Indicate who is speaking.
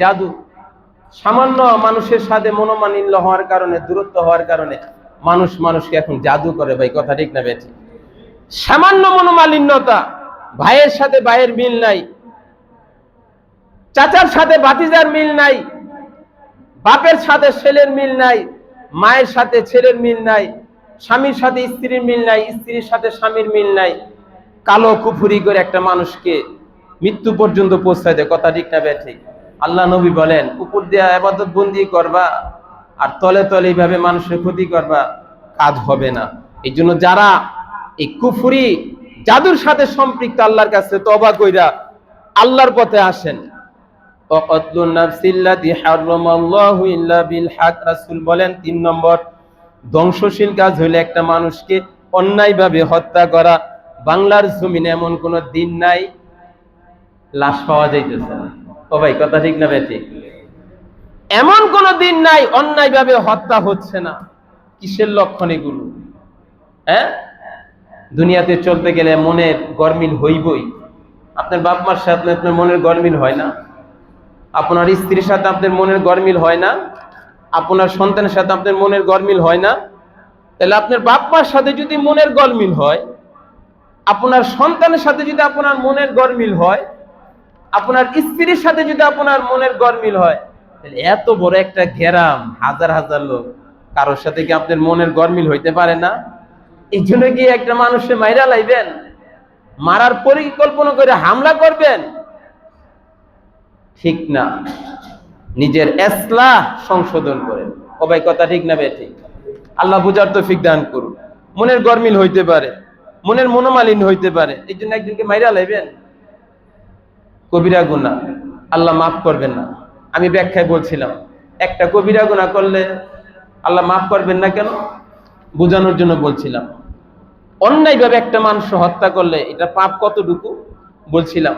Speaker 1: জাদু। সামান্য মানুষের সাথে মনোমালিন্য হওয়ার কারণে, দূরত্ব হওয়ার কারণে মানুষ মানুষকে এখন জাদু করে ভাই, কথা ঠিক না বেঠি? সামান্য মনোমালিন্যতা, ভাইয়ের সাথে ভাইয়ের মিল নাই, চাচার সাথে ভাতিজার মিল নাই, বাপের সাথে ছেলের মিল নাই, মায়ের সাথে ছেলের মিল নাই, স্বামীর সাথে স্ত্রীর মিল নাই, স্ত্রীর সাথে স্বামীর মিল নাই, কালো কুফুরি করে একটা মানুষকে মৃত্যু পর্যন্ত পৌঁছায় দেয়, কথা ঠিক না ব্যাঠিক আল্লাহ নবী বলেন, উপর দিয়ে আবাদত বন্দি করবা আর তলে তলে এইভাবে মানুষের ক্ষতি করবা, কাজ হবে না। এই জন্য যারা এই কুফুরি জাদুর সাথে সম্পৃক্ত আল্লাহর কাছে তবা কইরা আল্লাহর পথে আসেন বলেন তিন নম্বর, ধ্বংসশীল কাজ হইলে একটা মানুষকে অন্যায়ভাবে হত্যা করা, বাংলার জমিনে এমন কোন দিন নাই, লাশ পাওয়া যাইতেছে না। ও ভাই, কথা ঠিক না ভাই, ঠিক? এমন কোন দিন নাই, অন্যায়ভাবে হত্যা হচ্ছে না। কিসের লক্ষণ এগুলো? হ্যাঁ? দুনিয়াতে চলতে গেলে মনের গরমিল হইবই। আপনার বাপ মার সাথে আপনার মনের গরমিল হয় না। আপনার স্ত্রীর সাথে আপনার মনের গরমিল হয় না। আপনার সন্তানের সাথে আপনার মনের গরমিল হয় না। তাহলে আপনার বাপ মার সাথে যদি মনের গরমিল হয়, আপনার সন্তানের সাথে যদি আপনার মনের গরমিল হয় আপনার স্ত্রীর সাথে যদি আপনার মনের গরমিল হয়, তাহলে এত বড় একটা ঘেরাম, হাজার হাজার লোক। কারোর সাথে কি আপনার মনের গরমিল হইতে পারে না? এই জন্য কি একটা মানুষে মাইরা লাইবেন? মারার পরিকল্পনা করে হামলা করবেন? ঠিক না। নিজের এসলা সংশোধন করেন। ও ভাই, কথা ঠিক না ঠিক। আল্লাহ বুঝার তো ফিক দান করুন। মনের গরমিল হইতে পারে। মনের মনোমালিন হইতে পারে। এই জন্য একজনকে মাইরা লাইবেন? কবিরা গুণা আল্লাহ মাফ করবেন না। আমি ব্যাখ্যায় বলছিলাম, একটা কবিরা গুণা করলে আল্লাহ মাফ করবেন না কেন? বোঝানোর জন্য বলছিলাম। অন্যায়ভাবে একটা মানুষ হত্যা করলে এটা পাপ কতটুকু? বলছিলাম